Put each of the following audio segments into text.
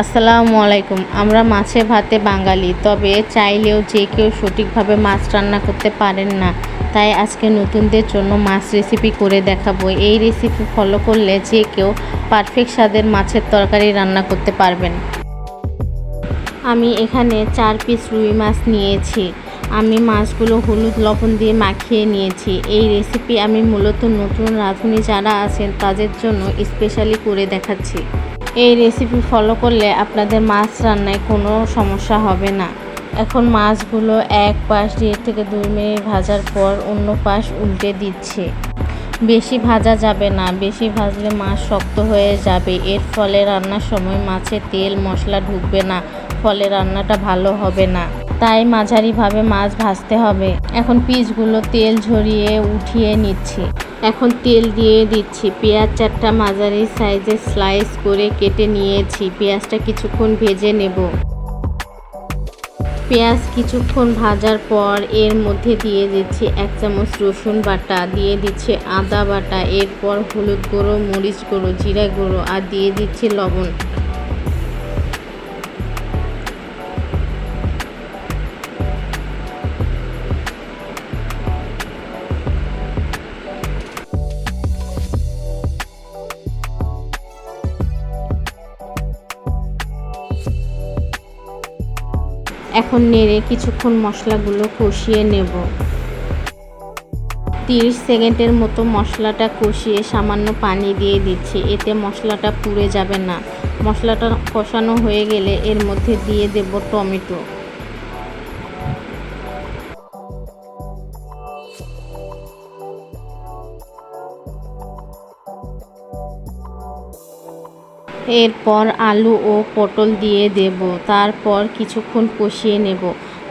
আসসালামু আলাইকুম। আমরা মাছে ভাতে বাঙালি, তবে চাইলেও যে কেউ সঠিকভাবে মাছ রান্না করতে পারেন না। তাই আজকে নতুনদের জন্য মাছ রেসিপি করে দেখাবো। এই রেসিপি ফলো করলে যে কেউ পারফেক্ট স্বাদের মাছের তরকারি রান্না করতে পারবেন। আমি এখানে চার পিস রুই মাছ নিয়েছি। আমি মাছগুলো হলুদ লবণ দিয়ে মাখিয়ে নিয়েছি। এই রেসিপি আমি মূলত নতুন রাঁধুনি যারা আছেন তাদের জন্য স্পেশালি করে দেখাচ্ছি। এই রেসিপি ফলো করলে আপনাদের মাছ রান্নায় কোনো সমস্যা হবে না। এখন মাছগুলো এক পাশ দেড় থেকে দুই মিনিট ভাজার পর অন্য পাশ উল্টে দিচ্ছে। বেশি ভাজা যাবে না, বেশি ভাজলে মাছ শক্ত হয়ে যাবে। এর ফলে রান্নার সময় মাছে তেল, মশলা ঢুকবে না, ফলে রান্নাটা ভালো হবে না। তাই মাঝারিভাবে মাছ ভাজতে হবে। এখন পিসগুলো তেল ঝরিয়ে উঠিয়ে নিচ্ছি। এখন তেল দিয়ে দিচ্ছি। পেঁয়াজ চারটা মাঝারি সাইজে স্লাইস করে কেটে নিয়েছি। পেঁয়াজটা কিছুক্ষণ ভেজে নেব। পেঁয়াজ কিছুক্ষণ ভাজার পর এর মধ্যে দিয়ে দিচ্ছি এক চামচ রসুন বাটা, দিয়ে দিচ্ছি আদা বাটা, এরপর হলুদ গুঁড়ো, মরিচ গুঁড়ো, জিরা গুঁড়ো, আর দিয়ে দিচ্ছি লবণ। এখন নেড়ে কিছুক্ষণ মশলাগুলো কষিয়ে নেব। তিরিশ সেকেন্ডের মতো মশলাটা কষিয়ে সামান্য পানি দিয়ে দিচ্ছি, এতে মশলাটা পুড়ে যাবে না। মশলাটা কষানো হয়ে গেলে এর মধ্যে দিয়ে দেব টমেটো। এরপর আলু ও পটল দিয়ে দেব। তারপর কিছুক্ষণ কষিয়ে নেব।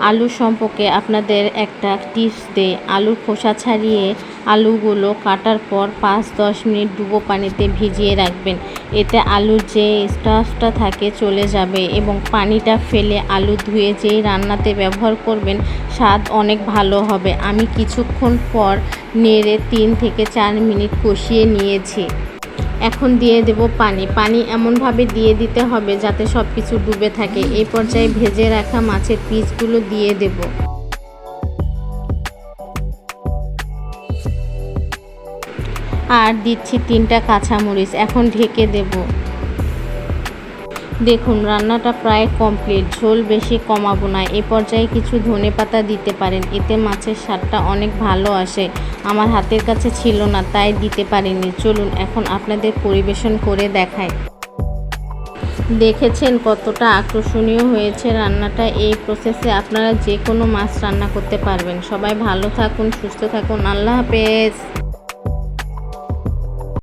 আলু সম্পর্কে আপনাদের একটা টিপস দেই। আলুর খোসা ছাড়িয়ে আলুগুলো কাটার পর পাঁচ দশ মিনিট ডুবো পানিতে ভিজিয়ে রাখবেন। এতে আলুর যে স্টাফটা থাকে চলে যাবে এবং পানিটা ফেলে আলু ধুয়ে যেই রান্নাতে ব্যবহার করবেন, স্বাদ অনেক ভালো হবে। আমি কিছুক্ষণ পর নেড়ে তিন থেকে চার মিনিট কষিয়ে নিয়েছি। এখন দিয়ে দেব পানি। পানি এমনভাবে দিয়ে দিতে হবে যাতে সব কিছু ডুবে থাকে। এই পর্যায়ে ভেজে রাখা মাছের পিসগুলো দিয়ে দেব। আর দিচ্ছি তিনটা কাঁচামরিচ। এখন ঢেকে দেব। দেখুন, রান্নাটা প্রায় কমপ্লিট ঝোল বেশি কমাবো না। এ পর্যায়ে কিছু ধনে পাতা দিতে পারেন। এতে মাছের স্বাদটা অনেক ভালো আসে। আমার হাতের কাছে ছিল না, তাই দিতে পারিনি। চলুন, এখন আপনাদের পরিবেশন করে দেখায় দেখেছেন কতটা আকর্ষণীয় হয়েছে রান্নাটা। এই প্রসেসে আপনারা যে কোনো মাছ রান্না করতে পারবেন। সবাই ভালো থাকুন, সুস্থ থাকুন। আল্লাহ হাফেজ!